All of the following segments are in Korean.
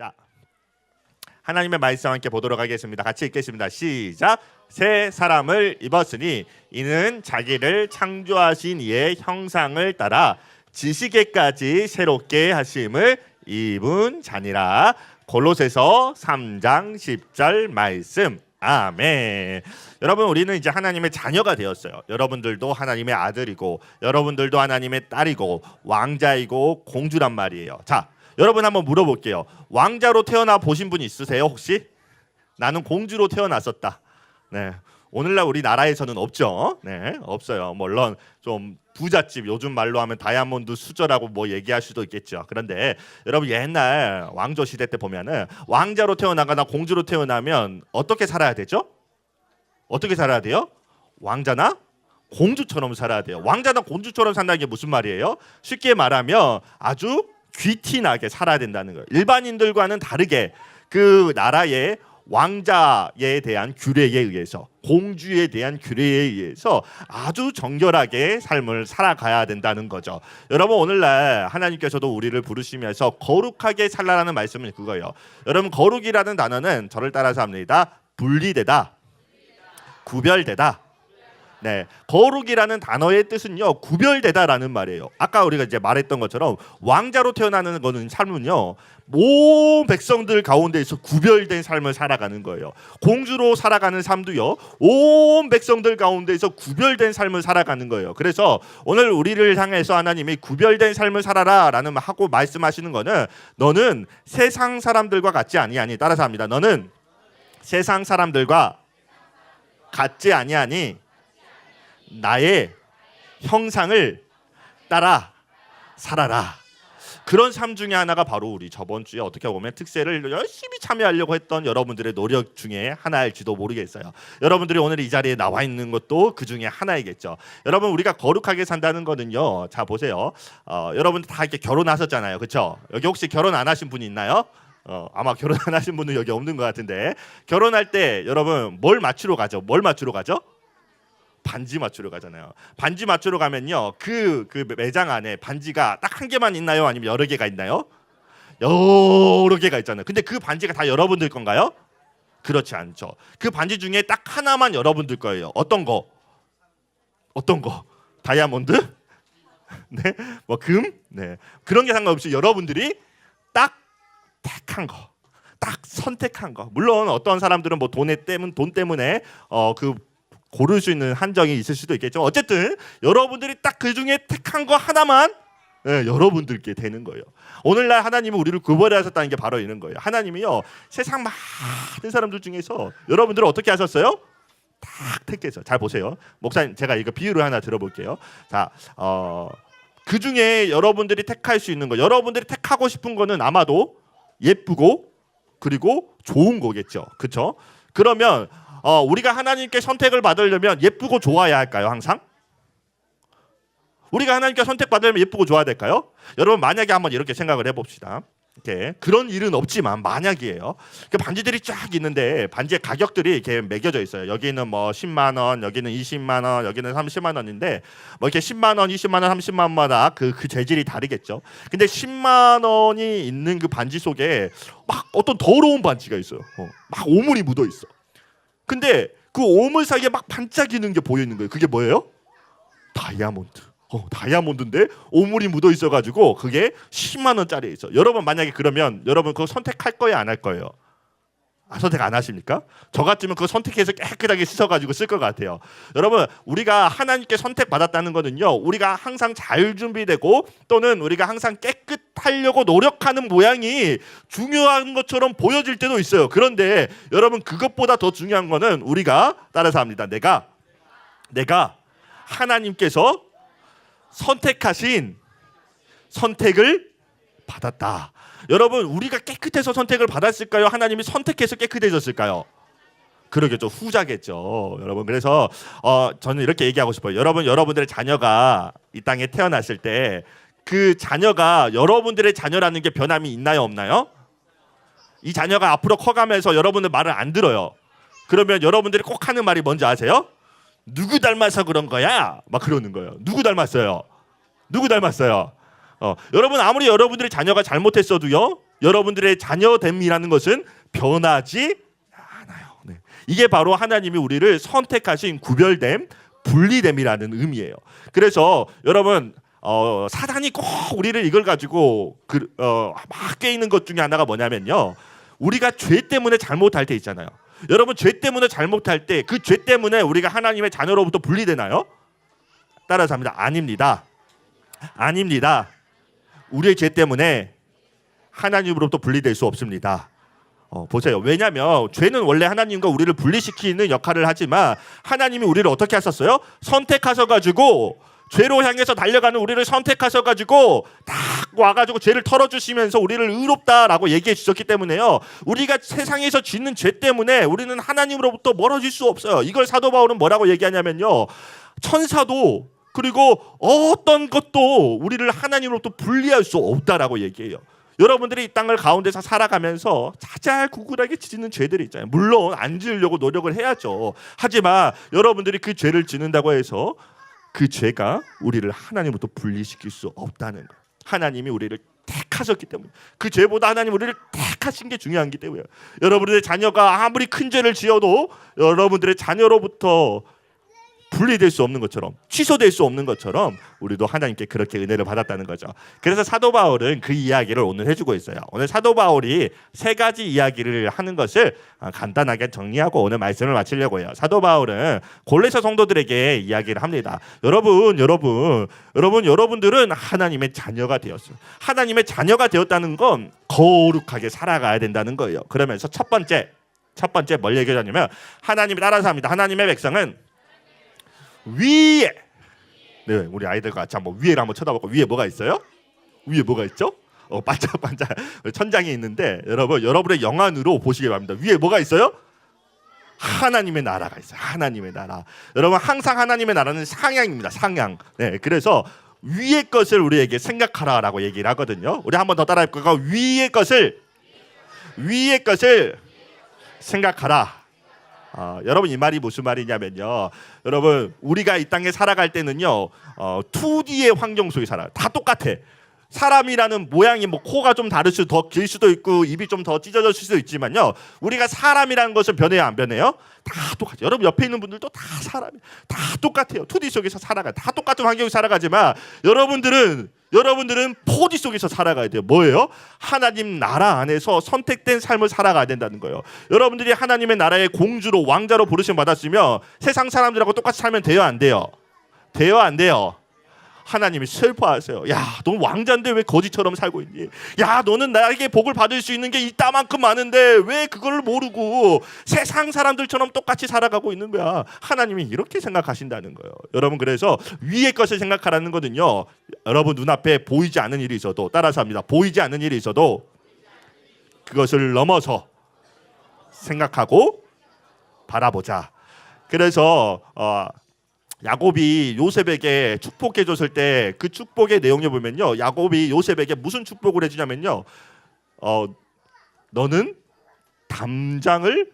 자, 하나님의 말씀 함께 보도록 하겠습니다. 같이 읽겠습니다. 시작. 새 사람을 입었으니 이는 자기를 창조하신 이의 형상을 따라 지식에까지 새롭게 하심을 입은 자니라. 골로새서 3장 10절 말씀. 아멘. 여러분 우리는 이제 하나님의 자녀가 되었어요. 여러분들도 하나님의 아들이고 여러분들도 하나님의 딸이고 왕자이고 공주란 말이에요. 자, 여러분 한번 물어볼게요. 왕자로 태어나 보신 분 있으세요 혹시? 나는 공주로 태어났었다. 네. 오늘날 우리나라에서는 없죠. 네, 없어요. 물론 좀 부잣집 요즘 말로 하면 다이아몬드 수저라고 뭐 얘기할 수도 있겠죠. 그런데 여러분 옛날 왕조 시대 때 보면은 왕자로 태어나거나 공주로 태어나면 어떻게 살아야 되죠? 어떻게 살아야 돼요? 왕자나 공주처럼 살아야 돼요. 왕자나 공주처럼 산다는 게 무슨 말이에요? 쉽게 말하면 아주 귀티나게 살아야 된다는 거예요. 일반인들과는 다르게 그 나라의 왕자에 대한 규례에 의해서 공주에 대한 규례에 의해서 아주 정결하게 삶을 살아가야 된다는 거죠. 여러분 오늘날 하나님께서도 우리를 부르시면서 거룩하게 살라라는 말씀은 그거예요. 여러분 거룩이라는 단어는 저를 따라서 합니다. 분리되다. 구별되다. 네, 거룩이라는 단어의 뜻은요 구별되다라는 말이에요. 아까 우리가 이제 말했던 것처럼 왕자로 태어나는 거는 삶은요 온 백성들 가운데에서 구별된 삶을 살아가는 거예요. 공주로 살아가는 삶도요 온 백성들 가운데에서 구별된 삶을 살아가는 거예요. 그래서 오늘 우리를 향해서 하나님이 구별된 삶을 살아라라는 하고 말씀하시는 거는 너는 세상 사람들과 같지 아니하니 따라서 합니다. 너는 세상 사람들과 같지 아니하니 나의 형상을 따라 살아라. 그런 삶 중에 하나가 바로 우리 저번 주에 어떻게 보면 특세를 열심히 참여하려고 했던 여러분들의 노력 중에 하나일지도 모르겠어요. 여러분들이 오늘 이 자리에 나와 있는 것도 그 중에 하나이겠죠. 여러분 우리가 거룩하게 산다는 거는요. 자 보세요. 어, 여러분 다 이렇게 결혼하셨잖아요, 그렇죠? 여기 혹시 결혼 안 하신 분이 있나요? 어, 아마 결혼 안 하신 분은 여기 없는 것 같은데 결혼할 때 여러분 뭘 맞추러 가죠? 뭘 맞추러 가죠? 반지 맞추러 가잖아요. 반지 맞추러 가면요. 그, 그 매장 안에 반지가 딱 한 개만 있나요? 아니면 여러 개가 있나요? 여러 개가 있잖아요. 근데 그 반지가 다 여러분들 건가요? 그렇지 않죠. 그 반지 중에 딱 하나만 여러분들 거예요. 어떤 거? 어떤 거? 다이아몬드? 네. 뭐 금? 네. 그런 게 상관없이 여러분들이 딱 택한 거. 딱 선택한 거. 물론 어떤 사람들은 뭐 돈에 때문 돈 때문에 어 그 고를 수 있는 한정이 있을 수도 있겠죠. 어쨌든 여러분들이 딱 그 중에 택한 거 하나만 예, 여러분들께 되는 거예요. 오늘날 하나님은 우리를 구별하셨다는 게 바로 이런 거예요. 하나님이요 세상 많은 사람들 중에서 여러분들을 어떻게 하셨어요? 딱 택해서 잘 보세요. 목사님 제가 이거 비유를 하나 들어볼게요. 자, 어, 그 중에 여러분들이 택할 수 있는 거, 여러분들이 택하고 싶은 거는 아마도 예쁘고 그리고 좋은 거겠죠. 그렇죠? 그러면 어, 우리가 하나님께 선택을 받으려면 예쁘고 좋아야 할까요? 항상? 우리가 하나님께 선택받으려면 예쁘고 좋아야 될까요? 여러분 만약에 한번 이렇게 생각을 해봅시다. 이렇게 그런 일은 없지만 만약이에요. 그 반지들이 쫙 있는데 반지의 가격들이 이렇게 매겨져 있어요. 여기는 뭐 10만 원, 여기는 20만 원, 여기는 30만 원인데 뭐 이렇게 10만 원, 20만 원, 30만 원마다 그, 그 재질이 다르겠죠. 근데 10만 원이 있는 그 반지 속에 막 어떤 더러운 반지가 있어요. 어, 막 오물이 묻어 있어. 근데 그 오물 사이에 막 반짝이는 게 보여 있는 거예요. 그게 뭐예요? 다이아몬드. 어, 다이아몬드인데 오물이 묻어 있어가지고 그게 10만 원짜리 있어. 여러분 만약에 그러면 여러분 그거 선택할 거예요, 안 할 거예요? 아, 선택 안 하십니까? 저 같으면 그거 선택해서 깨끗하게 씻어가지고 쓸 것 같아요. 여러분 우리가 하나님께 선택받았다는 거는요, 우리가 항상 잘 준비되고 또는 우리가 항상 깨끗 하려고 노력하는 모양이 중요한 것처럼 보여질 때도 있어요. 그런데 여러분 그것보다 더 중요한 거는 우리가 따라서 합니다. 내가 내가 하나님께서 선택하신 선택을 받았다. 여러분 우리가 깨끗해서 선택을 받았을까요? 하나님이 선택해서 깨끗해졌을까요? 그러겠죠. 후자겠죠. 여러분 그래서 어, 저는 이렇게 얘기하고 싶어요. 여러분 여러분들의 자녀가 이 땅에 태어났을 때 그 자녀가 여러분들의 자녀라는 게 변함이 있나요 없나요? 이 자녀가 앞으로 커가면서 여러분들 말을 안 들어요. 그러면 여러분들이 꼭 하는 말이 뭔지 아세요? 누구 닮아서 그런 거야? 막 그러는 거예요. 누구 닮았어요? 누구 닮았어요? 어, 여러분 아무리 여러분들의 자녀가 잘못했어도요. 여러분들의 자녀됨이라는 것은 변하지 않아요. 네. 이게 바로 하나님이 우리를 선택하신 구별됨, 분리됨이라는 의미예요. 그래서 여러분 어, 사단이 꼭 우리를 이걸 가지고 그, 어, 막 깨이는 것 중에 하나가 뭐냐면요. 우리가 죄 때문에 잘못할 때 있잖아요. 여러분 죄 때문에 잘못할 때 그 죄 때문에 우리가 하나님의 자녀로부터 분리되나요? 따라서 합니다. 아닙니다. 아닙니다. 우리의 죄 때문에 하나님으로부터 분리될 수 없습니다. 어, 보세요. 왜냐하면 죄는 원래 하나님과 우리를 분리시키는 역할을 하지만 하나님이 우리를 어떻게 하셨어요? 선택하셔 가지고 죄로 향해서 달려가는 우리를 선택하셔 가지고 딱 와가지고 죄를 털어주시면서 우리를 의롭다라고 얘기해 주셨기 때문에요. 우리가 세상에서 짓는 죄 때문에 우리는 하나님으로부터 멀어질 수 없어요. 이걸 사도 바울은 뭐라고 얘기하냐면요. 천사도 그리고 어떤 것도 우리를 하나님으로부터 분리할 수 없다라고 얘기해요. 여러분들이 이 땅을 가운데서 살아가면서 자잘구굴하게 지는 죄들이 있잖아요. 물론 안 지으려고 노력을 해야죠. 하지만 여러분들이 그 죄를 짓는다고 해서 그 죄가 우리를 하나님으로부터 분리시킬 수 없다는 거. 하나님이 우리를 택하셨기 때문에 그 죄보다 하나님 우리를 택하신 게 중요한 기 때문에 여러분들의 자녀가 아무리 큰 죄를 지어도 여러분들의 자녀로부터 분리될 수 없는 것처럼 취소될 수 없는 것처럼 우리도 하나님께 그렇게 은혜를 받았다는 거죠. 그래서 사도 바울은 그 이야기를 오늘 해주고 있어요. 오늘 사도 바울이 세 가지 이야기를 하는 것을 아, 간단하게 정리하고 오늘 말씀을 마치려고 해요. 사도 바울은 골레서 성도들에게 이야기를 합니다. 여러분, 여러분, 여러분, 여러분들은 하나님의 자녀가 되었어요. 하나님의 자녀가 되었다는 건 거룩하게 살아가야 된다는 거예요. 그러면서 첫 번째, 첫 번째 뭘 얘기하냐면 하나님이 따라서 합니다. 하나님의 백성은 위에 네 우리 아이들과 같이 한번 위에를 한번 쳐다보고 위에 뭐가 있어요? 위에 뭐가 있죠? 어 반짝반짝 천장이 있는데 여러분 여러분의 영안으로 보시기 바랍니다. 위에 뭐가 있어요? 하나님의 나라가 있어요. 하나님의 나라. 여러분 항상 하나님의 나라는 상향입니다. 상향. 네 그래서 위의 것을 우리에게 생각하라라고 얘기를 하거든요. 우리 한번 더 따라해 볼까요? 위의 것을 위의 것을 생각하라. 어, 여러분 이 말이 무슨 말이냐면요. 여러분 우리가 이 땅에 살아갈 때는요. 어, 2D의 환경 속에 살아요. 다 똑같아. 사람이라는 모양이 뭐 코가 좀 다를 수도 더 길 수도 있고 입이 좀 더 찢어질 수도 있지만요. 우리가 사람이라는 것은 변해요 안 변해요? 다 똑같아요. 여러분 옆에 있는 분들도 다 사람이 다 똑같아요. 2D 속에서 살아가. 다 똑같은 환경에 살아가지만 여러분들은 여러분들은 4D 속에서 살아가야 돼요. 뭐예요? 하나님 나라 안에서 선택된 삶을 살아가야 된다는 거예요. 여러분들이 하나님의 나라의 공주로 왕자로 부르심 받았으면 세상 사람들하고 똑같이 살면 돼요, 안 돼요? 돼요, 안 돼요? 하나님이 슬퍼하세요. 야, 넌 왕자인데 왜 거지처럼 살고 있니? 야, 너는 나에게 복을 받을 수 있는 게 이따만큼 많은데 왜 그걸 모르고 세상 사람들처럼 똑같이 살아가고 있는 거야? 하나님이 이렇게 생각하신다는 거예요. 여러분 그래서 위의 것을 생각하라는 거는요. 여러분 눈앞에 보이지 않는 일이 있어도 따라서 합니다. 보이지 않는 일이 있어도 그것을 넘어서 생각하고 바라보자. 그래서 어, 야곱이 요셉에게 축복해 줬을 때 그 축복의 내용을 보면요. 야곱이 요셉에게 무슨 축복을 해 주냐면요. 어, 너는 담장을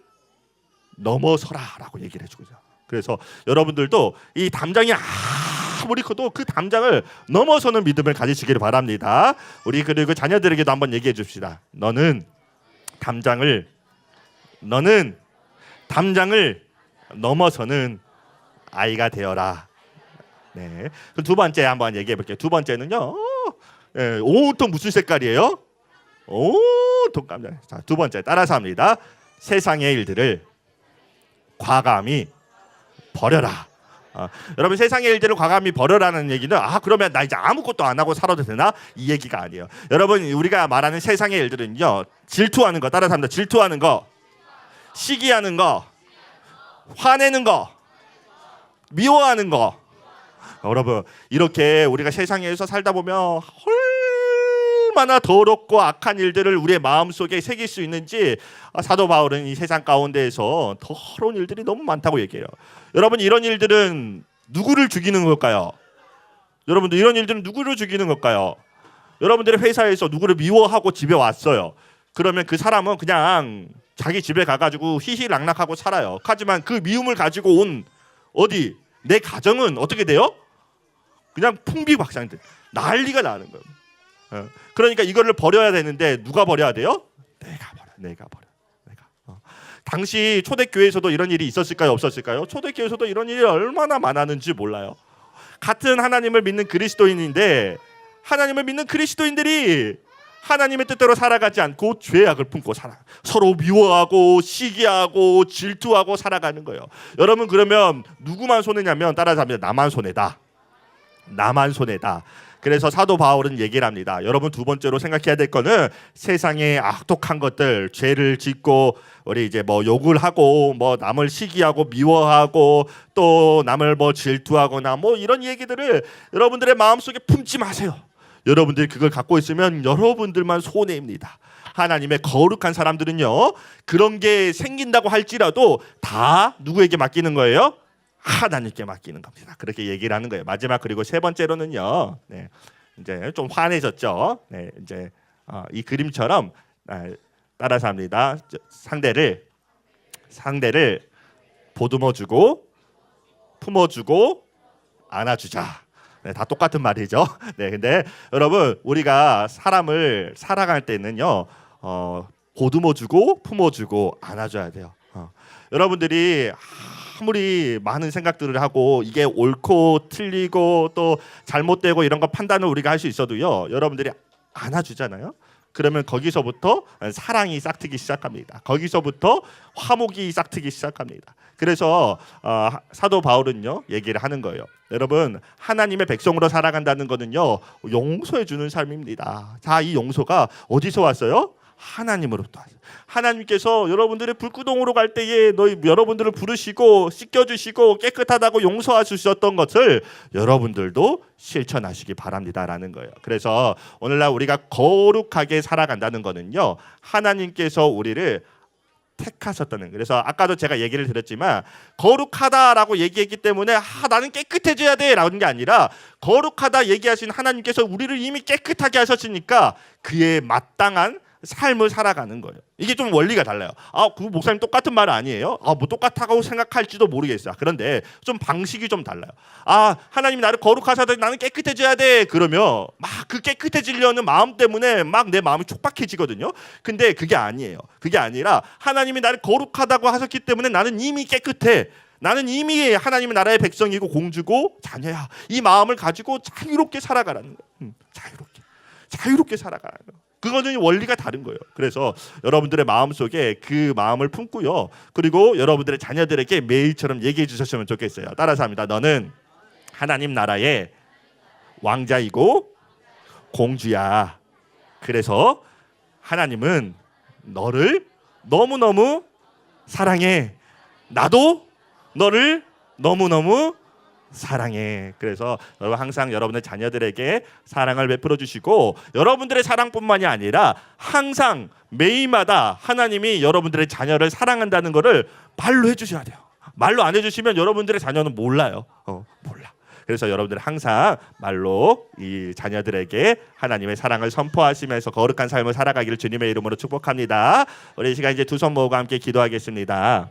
넘어서라라고 얘기를 해 주고 있어요. 그래서 여러분들도 이 담장이 아무리 커도 그 담장을 넘어서는 믿음을 가지시기를 바랍니다. 우리 그리고 자녀들에게도 한번 얘기해 줍시다. 너는 담장을 너는 담장을 넘어서는 아이가 되어라. 네. 두 번째 한번 얘기해 볼게요. 두 번째는요. 어, 예, 온통 무슨 색깔이에요? 온통 깜짝. 자, 두 번째 따라서 합니다. 세상의 일들을 과감히 버려라. 어, 여러분 세상의 일들을 과감히 버려라는 얘기는 아 그러면 나 이제 아무것도 안 하고 살아도 되나 이 얘기가 아니에요. 여러분 우리가 말하는 세상의 일들은요 질투하는 거 따라서 합니다. 질투하는 거, 시기하는 거, 화내는 거, 미워하는 거. 여러분 이렇게 우리가 세상에서 살다 보면 얼마나 더럽고 악한 일들을 우리의 마음 속에 새길 수 있는지 아, 사도 바울은 이 세상 가운데에서 더러운 일들이 너무 많다고 얘기해요. 여러분 이런 일들은 누구를 죽이는 걸까요? 여러분들 이런 일들은 누구를 죽이는 걸까요? 여러분들의 회사에서 누구를 미워하고 집에 왔어요. 그러면 그 사람은 그냥 자기 집에 가가지고 희희락락하고 살아요. 하지만 그 미움을 가지고 온 어디 내 가정은 어떻게 돼요? 그냥 풍비박산돼 난리가 나는 거예요. 어. 그러니까 이거를 버려야 되는데 누가 버려야 돼요? 내가 버려. 내가 버려. 내가. 어. 당시 초대교회에서도 이런 일이 있었을까요? 없었을까요? 초대교회에서도 이런 일이 얼마나 많았는지 몰라요. 같은 하나님을 믿는 그리스도인인데 하나님을 믿는 그리스도인들이 하나님의 뜻대로 살아가지 않고 죄악을 품고 살아 서로 미워하고 시기하고 질투하고 살아가는 거예요. 여러분 그러면 누구만 손해냐면 따라잡니다. 나만 손해다. 나만 손해다. 그래서 사도 바울은 얘기를 합니다. 여러분 두 번째로 생각해야 될 거는 세상의 악독한 것들, 죄를 짓고 우리 이제 뭐 욕을 하고 뭐 남을 시기하고 미워하고 또 남을 뭐 질투하거나 뭐 이런 얘기들을 여러분들의 마음속에 품지 마세요. 여러분들이 그걸 갖고 있으면 여러분들만 손해입니다. 하나님의 거룩한 사람들은요 그런 게 생긴다고 할지라도 다 누구에게 맡기는 거예요? 하나님께 맡기는 겁니다. 그렇게 얘기를 하는 거예요. 마지막 그리고 세 번째로는요. 네, 이제 좀 화내졌죠. 네, 이제 어, 이 그림처럼 아, 따라서 합니다. 저, 상대를 상대를 보듬어주고 품어주고 안아주자. 네, 다 똑같은 말이죠. 네, 근데 여러분 우리가 사람을 살아갈 때는요, 어, 보듬어주고 품어주고 안아줘야 돼요. 어. 여러분들이 아무리 많은 생각들을 하고 이게 옳고 틀리고 또 잘못되고 이런 거 판단을 우리가 할 수 있어도요, 여러분들이 안아주잖아요. 그러면 거기서부터 사랑이 싹트기 시작합니다. 거기서부터 화목이 싹트기 시작합니다. 그래서 어, 사도 바울은요 얘기를 하는 거예요. 여러분 하나님의 백성으로 살아간다는 거는요 용서해 주는 삶입니다. 자, 이 용서가 어디서 왔어요? 하나님으로부터. 하나님께서 여러분들의 불구동으로 갈 때에 너희 여러분들을 부르시고 씻겨 주시고 깨끗하다고 용서해 주셨던 것을 여러분들도 실천하시기 바랍니다라는 거예요. 그래서 오늘날 우리가 거룩하게 살아간다는 거는요. 하나님께서 우리를 택하셨다는 그래서 아까도 제가 얘기를 드렸지만 거룩하다라고 얘기했기 때문에 아 나는 깨끗해져야 돼라는 게 아니라 거룩하다 얘기하신 하나님께서 우리를 이미 깨끗하게 하셨으니까 그에 마땅한 삶을 살아가는 거예요. 이게 좀 원리가 달라요. 아, 그 목사님 똑같은 말 아니에요? 아, 뭐 똑같다고 생각할지도 모르겠어요. 그런데 좀 방식이 좀 달라요. 아, 하나님이 나를 거룩하셔서 나는 깨끗해져야 돼. 그러면 막 그 깨끗해지려는 마음 때문에 막 내 마음이 촉박해지거든요. 근데 그게 아니에요. 그게 아니라 하나님이 나를 거룩하다고 하셨기 때문에 나는 이미 깨끗해. 나는 이미 하나님의 나라의 백성이고 공주고 자녀야. 이 마음을 가지고 자유롭게 살아가라는 거예요. 음, 자유롭게. 자유롭게 살아가라는 거예요. 그거는 원리가 다른 거예요. 그래서 여러분들의 마음 속에 그 마음을 품고요. 그리고 여러분들의 자녀들에게 매일처럼 얘기해 주셨으면 좋겠어요. 따라서 합니다. 너는 하나님 나라의 왕자이고 공주야. 그래서 하나님은 너를 너무너무 사랑해. 나도 너를 너무너무 사랑해. 그래서 여러분 항상 여러분의 자녀들에게 사랑을 베풀어 주시고 여러분들의 사랑뿐만이 아니라 항상 매일마다 하나님이 여러분들의 자녀를 사랑한다는 것을 말로 해 주셔야 돼요. 말로 안 해주시면 여러분들의 자녀는 몰라요. 어, 몰라. 그래서 여러분들 항상 말로 이 자녀들에게 하나님의 사랑을 선포하시면서 거룩한 삶을 살아가기를 주님의 이름으로 축복합니다. 우리 이 시간 이제 두 손 모으고 함께 기도하겠습니다.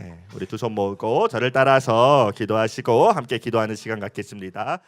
네, 우리 두 손 모으고 저를 따라서 기도하시고 함께 기도하는 시간 갖겠습니다.